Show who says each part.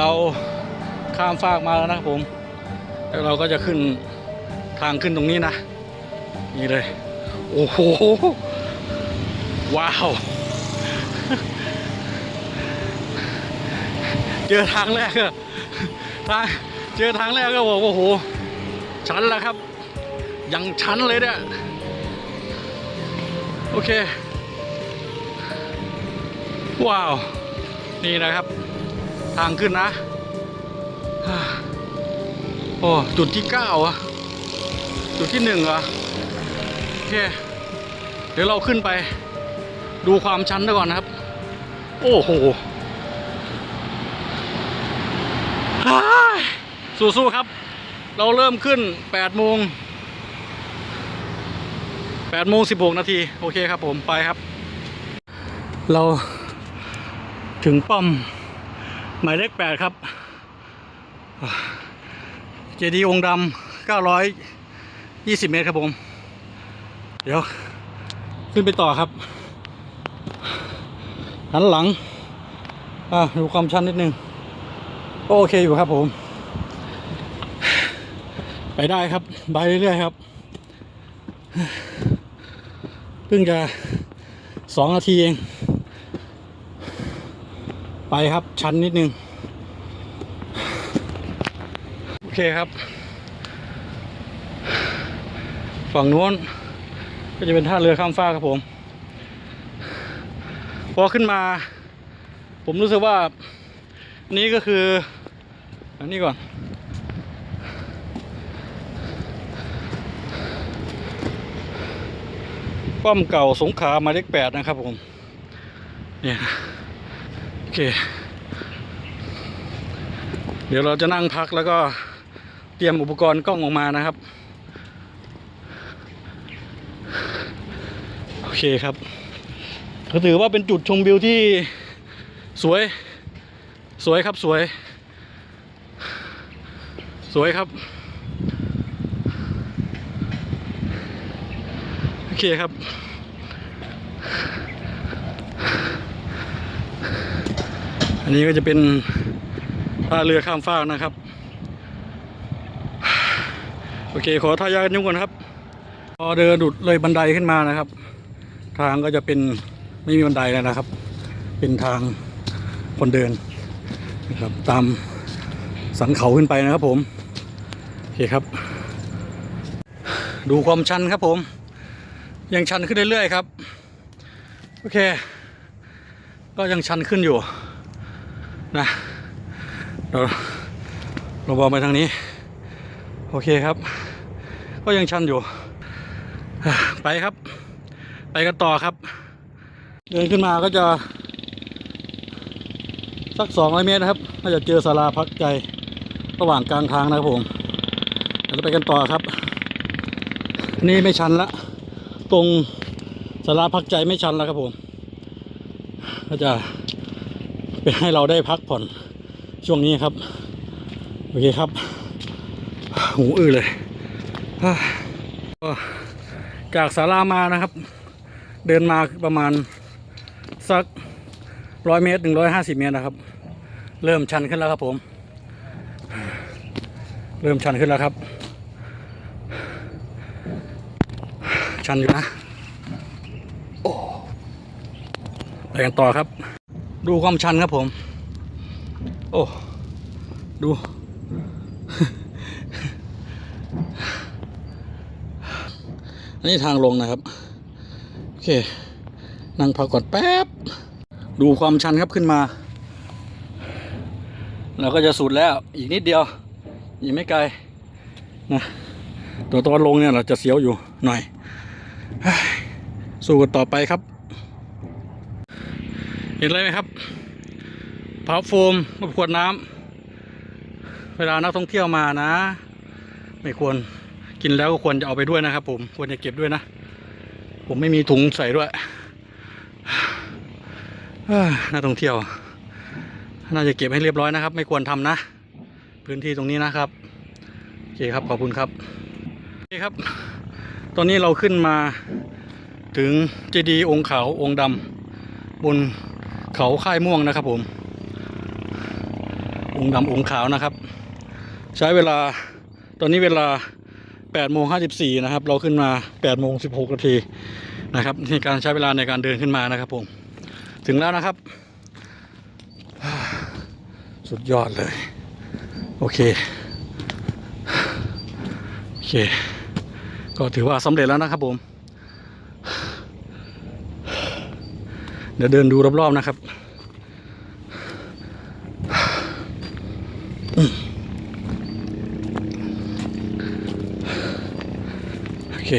Speaker 1: เราข้ามฟากมาแล้วนะครับผม แล้วเราก็จะขึ้นทางขึ้นตรงนี้นะ นี่เลย โอ้โห ว้าว เจอทางแรกอะทางเจอทางแรกก็บอกว่าโอ้โหชันแล้วครับ ยังชันเลยเนี่ย โอเค ว้าว นี่นะครับ ทางขึ้นนะ โอ้ จุดที่เก้าอะจุดที่หนึ่งเหรอโอเค เดี๋ยวเราขึ้นไป ดูความชันด้วยก่อนนะครับ โอ้โหสู้ๆครับ เราเริ่มขึ้น8โมง8โมง16 นาที โอเคครับผมไปครับ เราถึงป้อม หมายเลข8ครับ เจดีย์องค์ดำ920เมตรครับผม เดี๋ยว ขึ้นไปต่อครับ หันหลัง อ่าดูความชันนิดนึงก็โอเคอยู่ครับผม ไปได้ครับ ไปเรื่อยๆครับ เพิ่งจะสองนาทีเอง ไปครับ ชันนิดนึง โอเคครับ ฝั่งนู้น ก็จะเป็นท่าเรือข้ามฟากครับผม พอขึ้นมา ผมรู้สึกว่า นี่ก็คือ อันนี้ก่อน ป้อมเก่าสงขาหมายเลขแปดนะครับผม เนี่ยนะ อเค เดี๋ยวเราจะนั่งพักแล้วก็เตรียมอุปกรณ์กล้องออกมานะครับ โอเคครับก็ถือว่าเป็นจุดชมวิวที่สวย สวยครับสวย สวยครับ โอเคครับ นนี้ก็จะเป็นท่าเรือข้ามฟากนะครับ โอเค ขอทายากันยุ่งก่อนครับ พอเดินดุดเลยบันไดขึ้นมานะครับ ทางก็จะเป็นไม่มีบันไดแล้วนะครับ เป็นทางคนเดินนะครับตามสันเขาขึ้นไปนะครับผม โอเคครับ ดูความชันครับผม ยังชันขึ้นเรื่อยๆครับ โอเค ก็ยังชันขึ้นอยู่ นะเราเราบอกไปทางนี้ โอเคครับ ก็ยังชันอยู่ ไปครับ ไปกันต่อครับ เดินขึ้นมาก็จะสักสองร้อยเมตรนะครับน่าจะเจอศาลาพักใจระหว่างกลางทางนะครับผมเดี๋ยวเราไปกันต่อครับ นี่ไม่ชันละ ตรงศาลาพักใจไม่ชันแล้วครับผม ก็จะ เป็นให้เราได้พักผ่อนช่วงนี้ครับ โอเคครับ หูอื้อเลยจากศาลามานะครับ เดินมาประมาณสักร้อยเมตรหนึ่งร้อยห้าสิบเมตรนะครับ เริ่มชันขึ้นแล้วครับผม เริ่มชันขึ้นแล้วครับ ชันอยู่นะ โอ้ไปกันต่อครับ ดูความชันครับผม โอ้ ดู อันนี้ทางลงนะครับ โอเค นั่งพักก่อนแป๊บ ดูความชันครับขึ้นมา เราก็จะสุดแล้ว อีกนิดเดียว อีกไม่ไกล นะตัวตอนลงเนี่ยเราจะเสียวอยู่หน่อยเฮ้ยสู้กันต่อไปครับ เห็นอะไรไหมครับเผาโฟมกับขวดน้ำเวลานักท่องเที่ยวมานะ ไม่ควรกินแล้วก็ควรจะเอาไปด้วยนะครับ ผมควรจะเก็บด้วยนะ ผมไม่มีถุงใส่ด้วยน่าท่องเที่ยว น่าจะเก็บให้เรียบร้อยนะครับ ไม่ควรทำนะ พื้นที่ตรงนี้นะครับโอเคครับขอบคุณครับโอเคครับ ตอนนี้เราขึ้นมาถึงเจดีย์องค์ขาวองค์ดำบน เขาค่ายม่วงนะครับผมโอ้องค์ดำองค์ขาวนะครับ ใช้เวลาตอนนี้เวลา8โมง54นะครับ เราขึ้นมา8โมง16นาทีนะครับในการใช้เวลาในการเดินขึ้นมานะครับผมถึงแล้วนะครับ สุดยอดเลย โอเค โอเค ก็ถือว่าสำเร็จแล้วนะครับผม เดี๋ยวเดินดูรอบๆนะครับโอเค